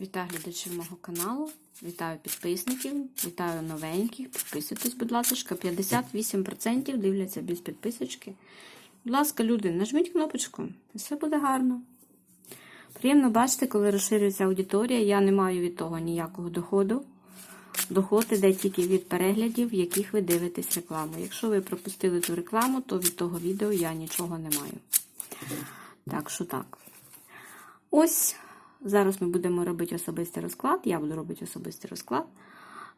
Вітаю глядачів мого каналу, вітаю підписників, вітаю новеньких. Підписуйтесь, будь ласка, 58% дивляться без підписочки. Будь ласка, люди, нажміть кнопочку, і все буде гарно. Приємно бачити, коли розширюється аудиторія. Я не маю від того ніякого доходу. Доход іде тільки від переглядів, в яких ви дивитесь рекламу. Якщо ви пропустили ту рекламу, то від того відео я нічого не маю. Так що так. Ось зараз ми будемо робити особистий розклад. Я буду робити особистий розклад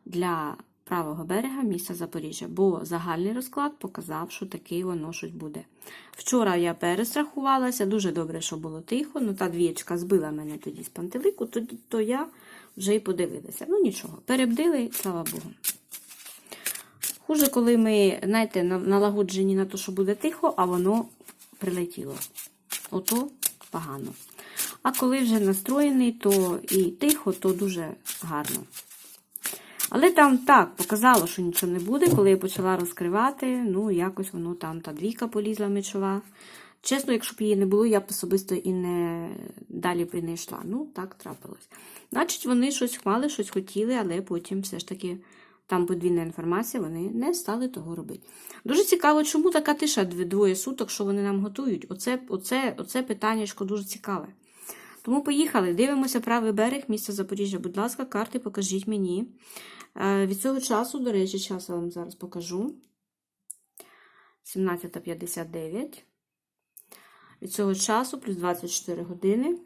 для правого берега міста Запоріжжя, бо загальний розклад показав, що такий воно щось буде. Вчора я перестрахувалася, дуже добре, що було тихо. Ну, та двічка збила мене тоді з пантелику, то, то я вже й подивилася. Ну нічого, перебдили, слава Богу. Хуже, коли ми, знаєте, налагоджені на те, що буде тихо, а воно прилетіло. Ото погано. А коли вже настроєний, то і тихо, то дуже гарно. Але там так показало, що нічого не буде. Коли я почала розкривати, ну, якось воно там та двійка полізла мечова. Чесно, якщо б її не було, я б особисто і не далі б і не йшла. Ну, так трапилось. Значить, вони щось мали, щось хотіли, але потім все ж таки там подвійна інформація, вони не стали того робити. Дуже цікаво, чому така тиша двоє суток, що вони нам готують. Оце, оце, оце питаннячко дуже цікаве. Тому поїхали, дивимося правий берег міста Запоріжжя. Будь ласка, карти покажіть мені. Е, Від цього часу, до речі, час я вам зараз покажу. 17.59. Від цього часу плюс 24 години.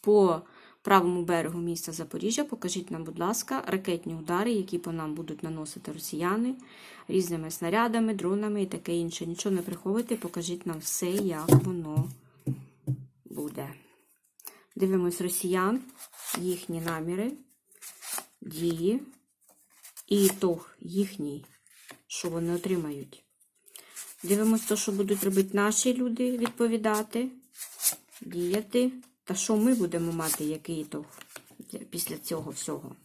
По правому берегу міста Запоріжжя покажіть нам, будь ласка, ракетні удари, які по нам будуть наносити росіяни різними снарядами, дронами і таке інше. Нічого не приховуйте, покажіть нам все, як воно буде. Дивимось росіян, їхні наміри, дії і ітог їхній, що вони отримають. Дивимось те, що будуть робити наші люди, відповідати, діяти. Та що ми будемо мати, який ітог після цього всього?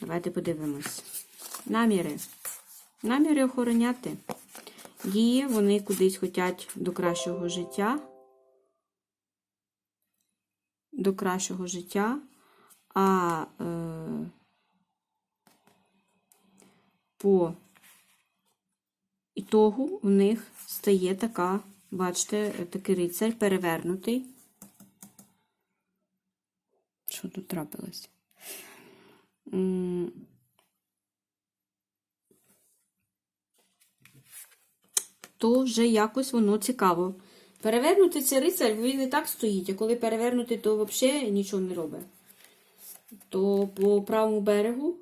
Давайте подивимось. Наміри. Наміри охороняти. Дії, вони кудись хочуть до кращого життя. До кращого життя. А е, по ітогу у них стає така, бачите, такий рицарь перевернутий. Що тут трапилось? То вже якось воно цікаво. Перевернути цей рицарь, він і так стоїть, а коли перевернути, то взагалі нічого не робить. То по правому берегу,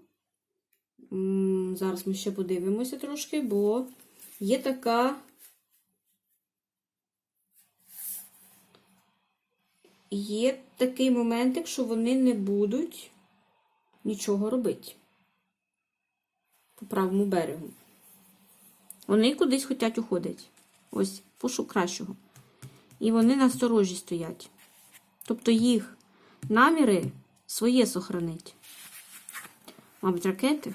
зараз ми ще подивимося трошки, бо є така. Є такий момент, що вони не будуть нічого робити по правому берегу. Вони кудись хочуть уходити. Ось, пошук кращого. І вони насторожі стоять. Тобто їх наміри своє сохранить. Мабуть, ракети.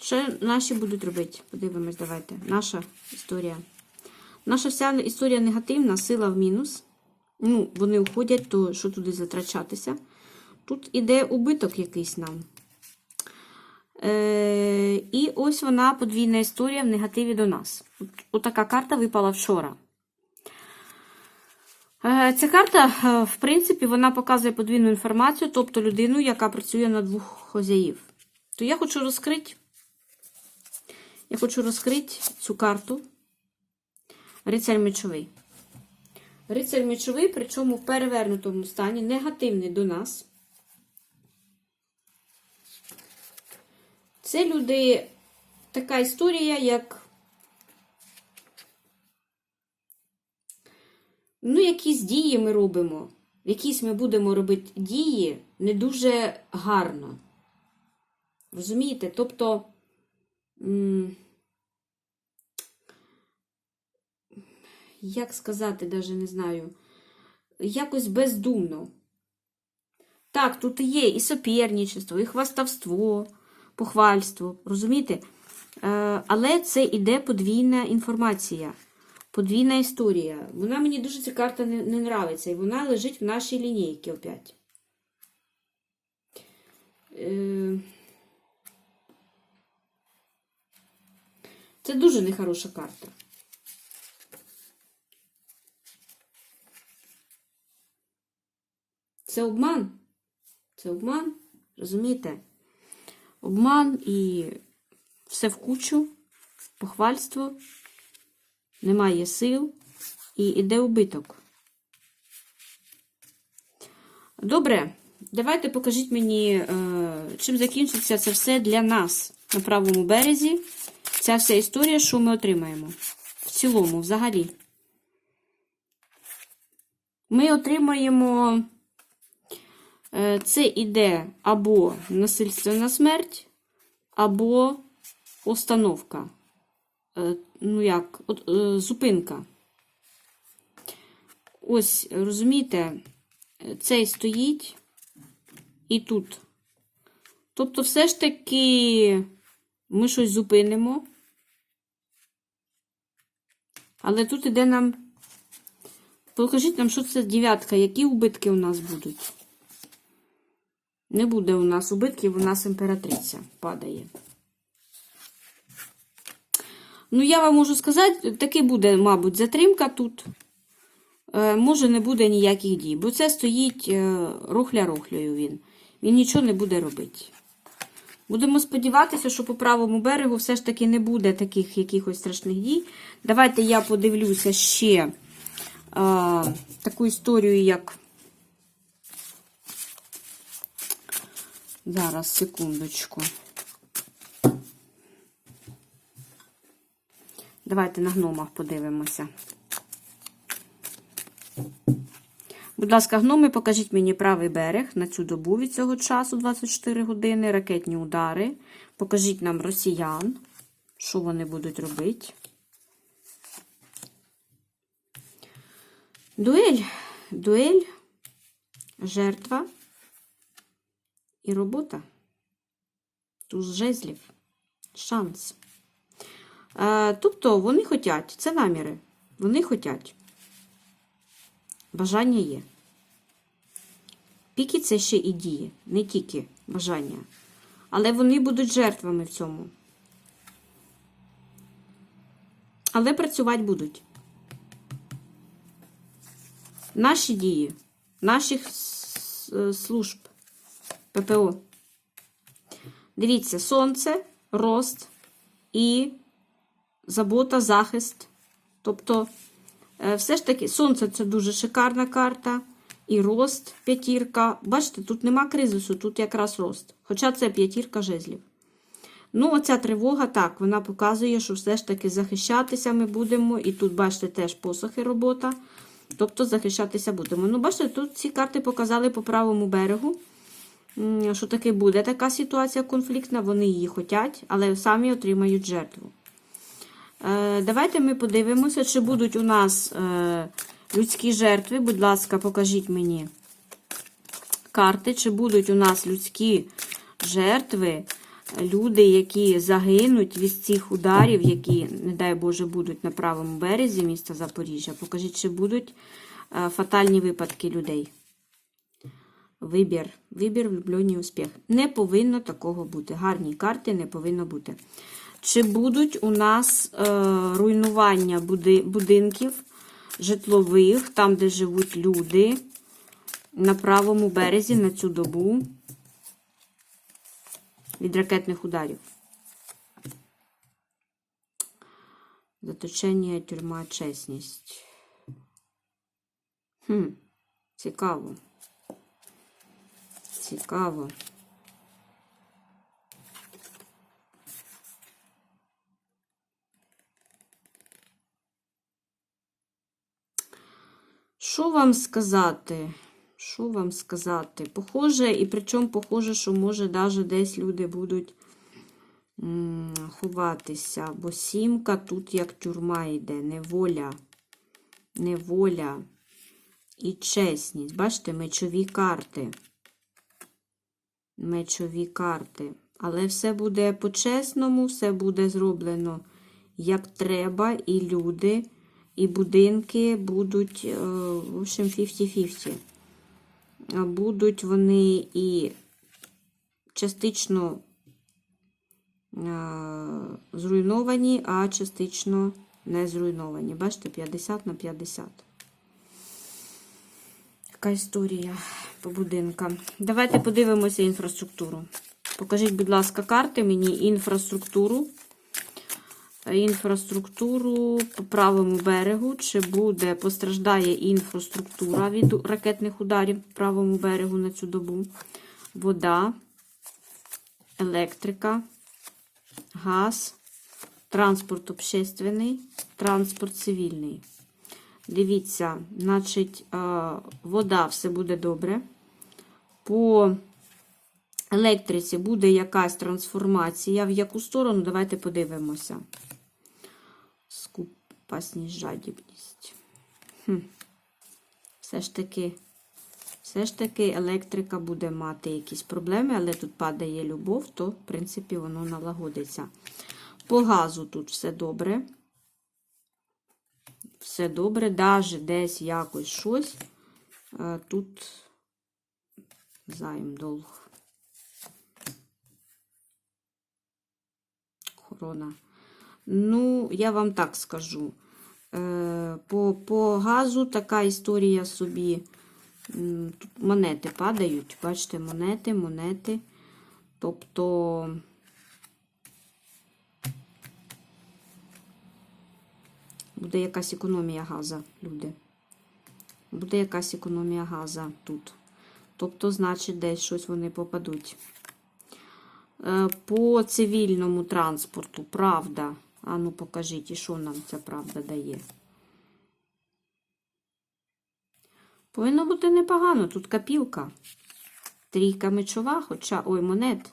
Що наші будуть робити? Подивимось, давайте. Наша історія. Наша вся історія негативна, сила в мінус. Ну, вони уходять, то що туди затрачатися? Тут іде убиток якийсь нам. Е, І ось вона подвійна історія в негативі до нас. От, от карта випала вчора. Е, Ця карта, в принципі, вона показує подвійну інформацію, тобто людину, яка працює на двох хозяїв. То я хочу розкрити. Я хочу розкрити цю карту. Рицарь мечовий. Рицарь мечовий, причому в перевернутому стані, негативний до нас. Це люди така історія, як. Ну, якісь дії ми робимо. Якісь ми будемо робити дії не дуже гарно. Розумієте? Тобто. Як сказати, навіть не знаю, якось бездумно. Так, тут є і соперничество, і хвастовство, похвальство, розумієте? Е, але це іде подвійна інформація. Подвійна історія. Вона мені дуже ця карта не, не нравиться, і вона лежить в нашій лінійці опять. Е... Це дуже нехороша карта. Це обман. Це обман, розумієте? Обман і все в кучу, похвальство, немає сил і іде убиток. Добре, давайте покажіть мені, е, чим закінчиться це все для нас на правому березі. Ця вся історія, що ми отримаємо. В цілому, взагалі. Ми отримаємо. Е, Це іде або насильственна смерть, або остановка. Е, Ну, як, от, е, зупинка. Ось, розумієте, цей стоїть і тут. Тобто, все ж таки ми щось зупинимо. Але тут іде нам. Покажіть нам, що це дев'ятка, які убитки у нас будуть. Не буде у нас убитків, у нас імператриця падає. Ну, я вам можу сказати, таки буде, мабуть, затримка тут. Е, може, не буде ніяких дій, бо це стоїть е, рухля-рухлею він. Він нічого не буде робити. Будемо сподіватися, що по правому берегу все ж таки не буде таких якихось страшних дій. Давайте я подивлюся ще е, таку історію, як. Зараз, секундочку. Давайте на гномах подивимося. Будь ласка, гноми, покажіть мені правий берег на цю добу від цього часу 24 години, ракетні удари. Покажіть нам росіян, що вони будуть робити. Дуель. Дуель, жертва і робота. Туз жезлів. Шанс. Е, тобто вони хочуть, це наміри. Вони хочуть. Бажання є. Піки це ще і дії, не тільки бажання. Але вони будуть жертвами в цьому. Але працювати будуть. Наші дії, наших служб ППО. Дивіться, сонце, рост і забота, захист. Тобто, е, все ж таки, сонце це дуже шикарна карта. І рост п'ятірка. Бачите, тут нема кризису, тут якраз рост. Хоча це п'ятірка жезлів. Ну, оця тривога, так, вона показує, що все ж таки захищатися ми будемо. І тут, бачите, теж посохи робота. Тобто захищатися будемо. Ну, бачите, тут ці карти показали по правому берегу, що таки буде така ситуація конфліктна, вони її хочуть, але самі отримають жертву. Е, давайте ми подивимося, чи будуть у нас е, людські жертви. Будь ласка, покажіть мені карти, чи будуть у нас людські жертви, люди, які загинуть від цих ударів, які, не дай Боже, будуть на правому березі міста Запоріжжя. Покажіть, чи будуть е, фатальні випадки людей. Вибір. Вибір, влюблені успіх. Не повинно такого бути. Гарні карти не повинно бути. Чи будуть у нас е, руйнування буди, будинків житлових, там, де живуть люди, на правому березі на цю добу від ракетних ударів? Заточення, тюрма, чесність. Хм, цікаво. Цікаво. Вам сказати? Що вам сказати? Похоже, і причому похоже, що може навіть десь люди будуть ховатися. Бо сімка тут як тюрма йде, неволя, неволя і чесність. Бачите, мечові карти. Мечові карти. Але все буде по-чесному, все буде зроблено як треба, і люди і будинки будуть, е, в общем, 50-50. Будуть вони і частично е, зруйновані, а частично не зруйновані. Бачите, 50 на 50. Така історія по будинкам. Давайте подивимося інфраструктуру. Покажіть, будь ласка, карти мені інфраструктуру. Інфраструктуру по правому берегу. Чи буде постраждає інфраструктура від ракетних ударів по правому берегу на цю добу? Вода, електрика, газ, транспорт общественний, транспорт цивільний. Дивіться, значить, е, вода все буде добре. По електриці буде якась трансформація. В яку сторону? Давайте подивимося. Скупасність, жадібність. Хм. Все ж таки, все ж таки електрика буде мати якісь проблеми, але тут падає любов, то, в принципі, воно налагодиться. По газу тут все добре. Все добре, навіть десь якось щось. е, Тут займ долг. Корона. Ну, я вам так скажу. Е, По, по газу така історія собі. Тут монети падають. Бачите, монети, монети. Тобто. Буде якась економія газу, люди. Буде якась економія газу тут. Тобто, значить, десь щось вони попадуть. Е, По цивільному транспорту, правда. А ну покажіть, і що нам ця правда дає. Повинно бути непогано. Тут копілка. Трійка мечова, хоча ой, монет.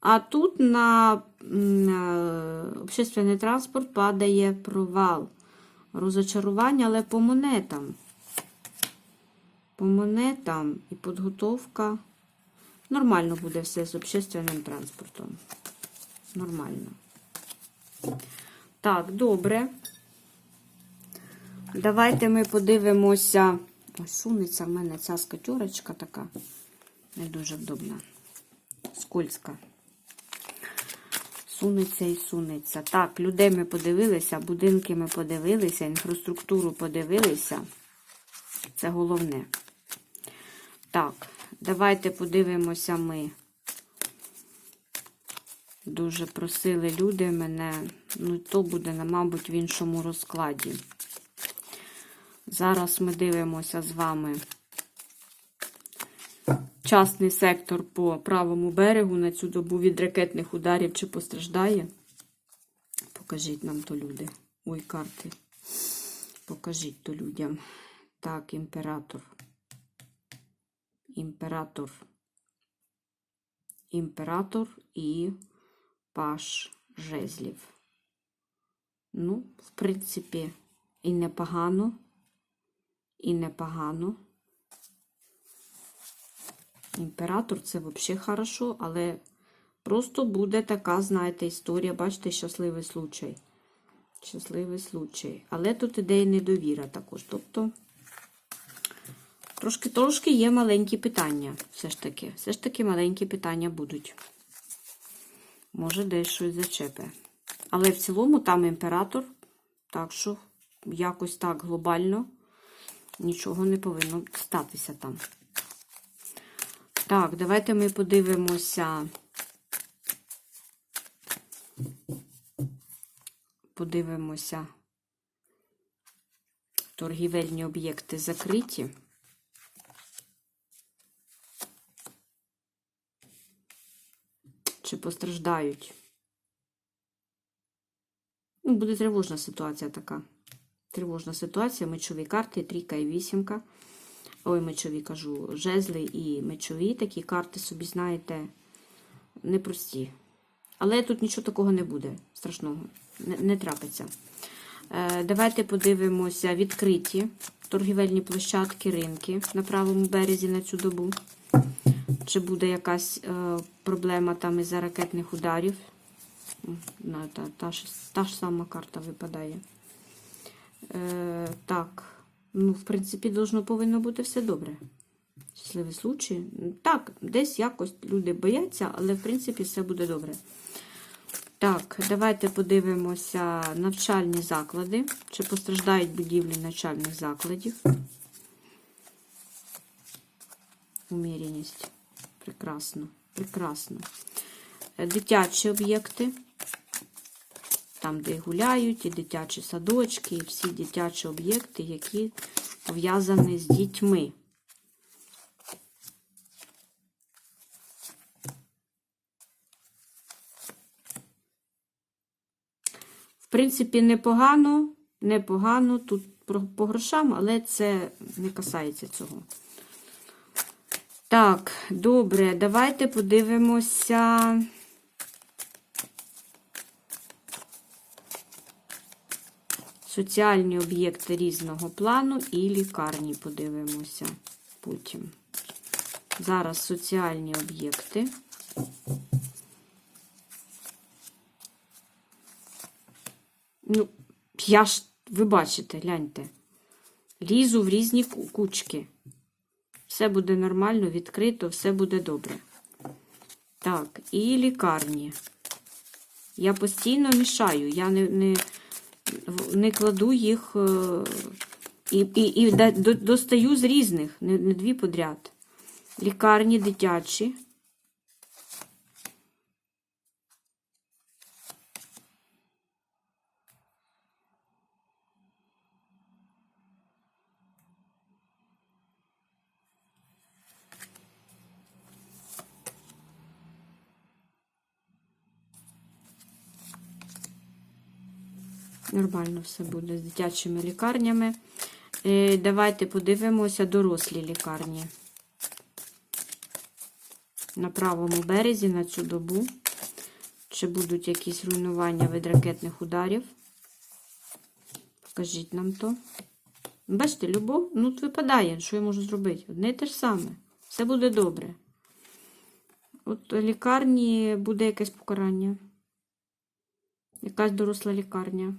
А тут на м, е, общественний транспорт падає провал. Розочарування, але по монетам. По монетам і підготовка. Нормально буде все з общественним транспортом. Нормально. Так, добре. Давайте ми подивимося. Ой, сунеться в мене ця скатюрочка така. Не дуже вдобна. Скользка. Сунеться і сунеться. Так, людей ми подивилися, будинки ми подивилися, інфраструктуру подивилися. Це головне. Так, давайте подивимося ми. Дуже просили люди мене. Ну, то буде, мабуть, в іншому розкладі. Зараз ми дивимося з вами частний сектор по правому берегу на цю добу від ракетних ударів чи постраждає. Покажіть нам то люди. Ой, карти. Покажіть то людям. Так, імператор. Імператор. Імператор і паш жезлів. Ну, в принципі, і непогано, і непогано. Імператор це взагалі хорошо, але просто буде така, знаєте, історія, бачите, щасливий случай. Щасливий случай. Але тут іде і недовіра також. Тобто, трошки трошки є маленькі питання. Все ж таки. Все ж таки маленькі питання будуть. Може, десь щось зачепе. Але в цілому там імператор, так що якось так глобально нічого не повинно статися там. Так, давайте ми подивимося. Подивимося. Торгівельні об'єкти закриті. Чи постраждають? Ну, буде тривожна ситуація така. Тривожна ситуація, мечові карти, трійка і вісімка. Ой, мечові кажу, жезли і мечові такі карти собі, знаєте, непрості. Але тут нічого такого не буде страшного, не, не трапиться. Е, давайте подивимося відкриті торгівельні площадки, ринки на правому березі на цю добу. Чи буде якась е, проблема там із-за ракетних ударів? На, та, та, ж, та ж сама карта випадає. Е, так, ну, в принципі, должно повинно бути все добре. Щасливий случай. Так, десь якось люди бояться, але в принципі все буде добре. Так, давайте подивимося навчальні заклади. Чи постраждають будівлі навчальних закладів? Уміряність. Прекрасно. Прекрасно. Е, Дитячі об'єкти. Там, де гуляють, і дитячі садочки, і всі дитячі об'єкти, які пов'язані з дітьми. В принципі, непогано, непогано тут по грошам, але це не касається цього. Так, добре, давайте подивимося. Соціальні об'єкти різного плану і лікарні подивимося потім. Зараз соціальні об'єкти. Ну, я ж, ви бачите, гляньте. Лізу в різні кучки. Все буде нормально, відкрито, все буде добре. Так, і лікарні. Я постійно мішаю, я не, не, не кладу їх е, і, і, і достаю з різних, не, не дві подряд. Лікарні дитячі. Нормально все буде з дитячими лікарнями. Е, Давайте подивимося дорослі лікарні. На правому березі на цю добу. Чи будуть якісь руйнування від ракетних ударів? Покажіть нам то. Бачите, любов, ну тут випадає, що я можу зробити? Одне і те ж саме. Все буде добре. От лікарні буде якесь покарання. Якась доросла лікарня.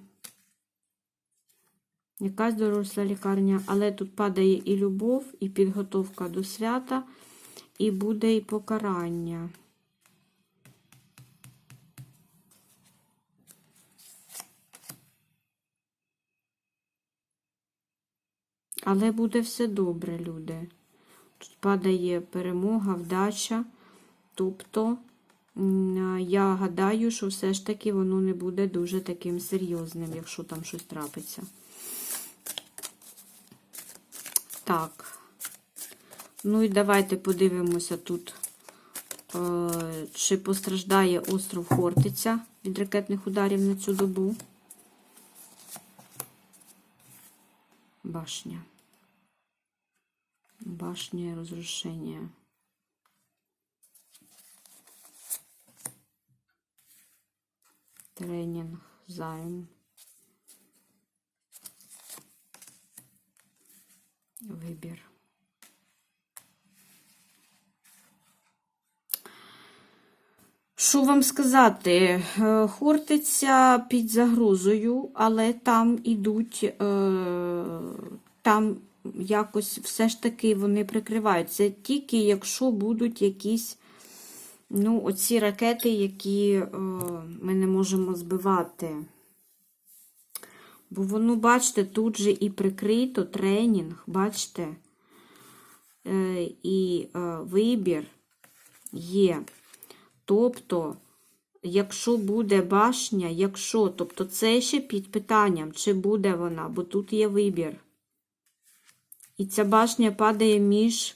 Якась доросла лікарня, але тут падає і любов, і підготовка до свята, і буде і покарання. Але буде все добре, люди. Тут падає перемога, вдача. Тобто, я гадаю, що все ж таки воно не буде дуже таким серйозним, якщо там щось трапиться. Так. Ну і давайте подивимося тут, е, чи постраждає остров Хортиця від ракетних ударів на цю добу. Башня. Башня розрушення. Тренінг, займ. Вибір. Що вам сказати? Е, Хортиця під загрозою, але там ідуть, е, там якось все ж таки вони прикриваються. Тільки якщо будуть якісь, ну, оці ракети, які е, ми не можемо збивати. Бо воно, бачите, тут же і прикрито тренінг, бачите, е, і е, вибір є. Тобто, якщо буде башня, якщо, тобто це ще під питанням, чи буде вона, бо тут є вибір. І ця башня падає між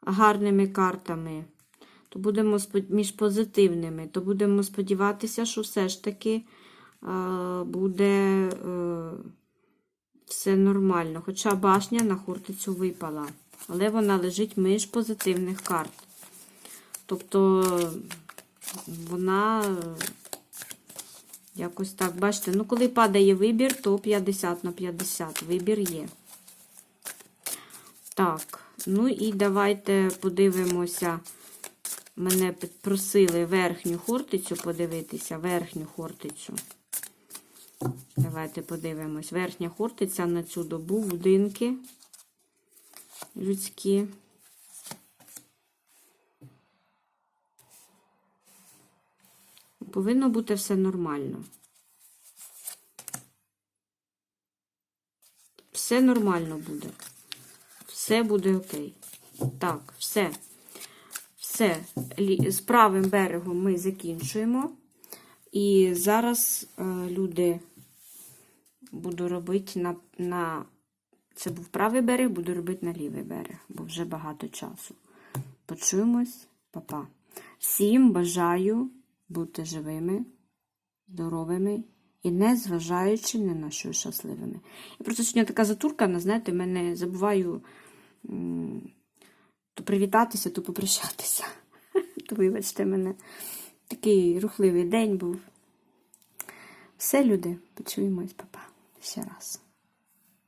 гарними картами, то будемо між позитивними, то будемо сподіватися, що все ж таки буде е, все нормально. Хоча башня на хортицю випала, але вона лежить між позитивних карт. Тобто вона е, якось так, бачите, ну коли падає вибір, то 50 на 50. Вибір є. Так, ну і давайте подивимося. Мене просили верхню хортицю подивитися, верхню хортицю. Давайте подивимось. Верхня хортиця на цю добу, будинки людські. Повинно бути все нормально. Все нормально буде. Все буде окей. Так, все. Все. З правим берегом ми закінчуємо. І зараз е, люди буду робити на, на. Це був правий берег, буду робити на лівий берег, бо вже багато часу. Почуємось, Па-па. Всім бажаю бути живими, здоровими і не зважаючи ні на що щасливими. Я просто сьогодні така затуркана, знаєте, мене забуваю то привітатися, то попрощатися. То вибачте мене. Такий рухливий день був. Все, люди, почуємось, папа. Ще раз.